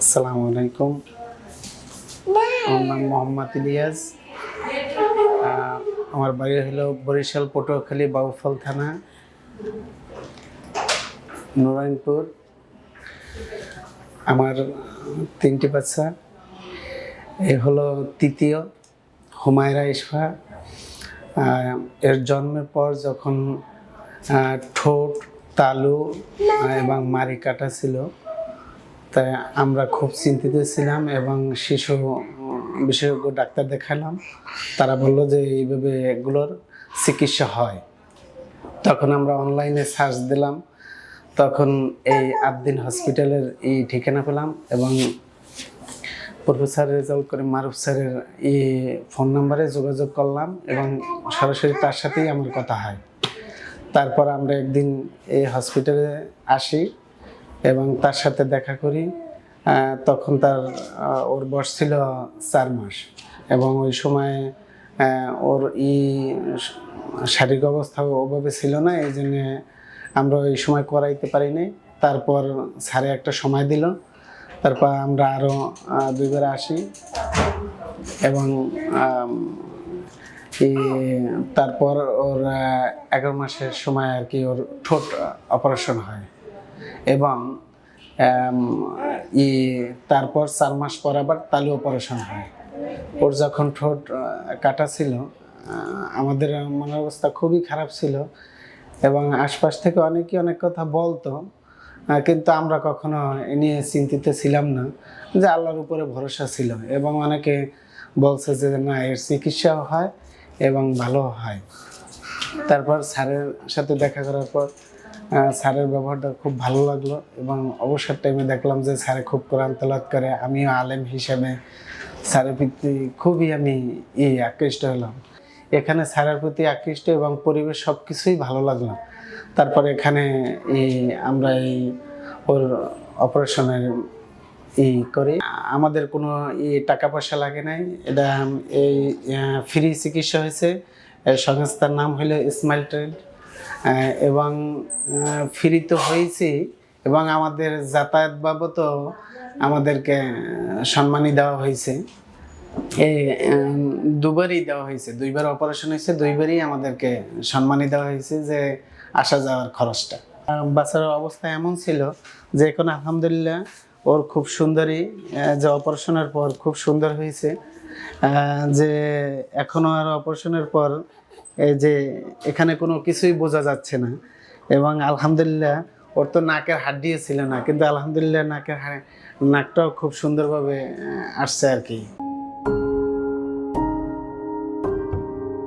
আসসালামু আলাইকুম। আমার নাম মোহাম্মদ ইলিয়াস। আমার বাড়ি হলো বরিশাল পটুয়াখালী বাউফল থানা নারায়ণপুর। আমার তিনটি বাচ্চা। এ হলো তৃতীয় হুমায়রা ইসফা এর জন্মের পর যখন ঠোঁট তালু এবং মারি কাটা ছিল। তাই আমরা খুব চিন্তিত ছিলাম এবং শিশু বিশেষজ্ঞ ডাক্তার দেখালাম। তারা বলল যে এইভাবে এগুলোর চিকিৎসা হয়। তখন আমরা অনলাইনে সার্চ দিলাম। তখন এই আদ্দিন হসপিটালের এই ঠিকানা পেলাম এবং প্রফেসর রেজাউল করিম মারুফ স্যারের এই ফোন নাম্বারে যোগাযোগ করলাম এবং সরাসরি তার সাথেই আমার কথা হয়। তারপর আমরা একদিন এই হসপিটালে আসি এবং তার সাথে দেখা করি। তখন তার ওর বয়স ছিল চার মাস এবং ওই সময় ওর ই শারীরিক অবস্থা ওভাবে ছিল না, এই জন্য আমরা ওই সময় করাইতে পারিনি। তারপর স্যারে একটা সময় দিল। তারপর আমরা আরও দুইবার আসি এবং তারপর ওর এগারো মাসের সময় আর কি ওর ঠোঁট অপারেশন হয়। এবং ই, তারপর চার মাস পর আবার তালু অপারেশন হয়। ওর যখন ঠোঁট কাটা ছিল আমাদের মনের অবস্থা খুবই খারাপ ছিল। এবং আশপাশ থেকে অনেকেই অনেক কথা বলতো কিন্তু আমরা কখনো এ নিয়ে চিন্তিত ছিলাম না, যে আল্লাহর উপরে ভরসা ছিল। এবং অনেকে বলছে যে না, এর চিকিৎসাও হয় এবং ভালো হয়। তারপর স্যারের সাথে দেখা করার পর স্যারের ব্যবহারটা খুব ভালো লাগল এবং অবসর টাইমে দেখলাম যে স্যারে খুব কোরআন তেলাওয়াত করে। আমিও আলেম হিসেবে স্যারের প্রতি খুবই আমি ই, আকৃষ্ট হলাম। এখানে স্যারের প্রতি আকৃষ্ট এবং পরিবেশ সব কিছুই ভালো লাগল। তারপর এখানে আমরা এই ওর অপারেশনের ই করি। আমাদের কোনো ই টাকা পয়সা লাগে নাই। এটা এই ফ্রি চিকিৎসা হয়েছে। সংস্থার নাম হলো স্মাইল ট্রেড এবং ফ্রি তো হয়েছি। এবং আমাদের যাতায়াত বাবদও আমাদেরকে আহ, সম্মানী দেওয়া হয়েছে। এই দুবারই দেওয়া হয়েছে। দুইবার অপারেশন হয়েছে। দুইবারই আমাদেরকে সম্মানী দেওয়া হয়েছে যে আসা যাওয়ার খরচটা। বাচ্চার অবস্থা এমন ছিল যে এখন আলহামদুলিল্লাহ ওর খুব সুন্দরই যে অপারেশনের পর খুব সুন্দর হয়েছে। যে এখনও আর অপারেশনের পর যে এখানে কোনো কিছুই বোঝা যাচ্ছে না। এবং আলহামদুলিল্লাহ, ওর তো নাকের হাড্ডিও ছিল না, কিন্তু আলহামদুলিল্লাহ নাকের হাড়ে, নাকটাও খুব সুন্দরভাবে আসছে আর কি।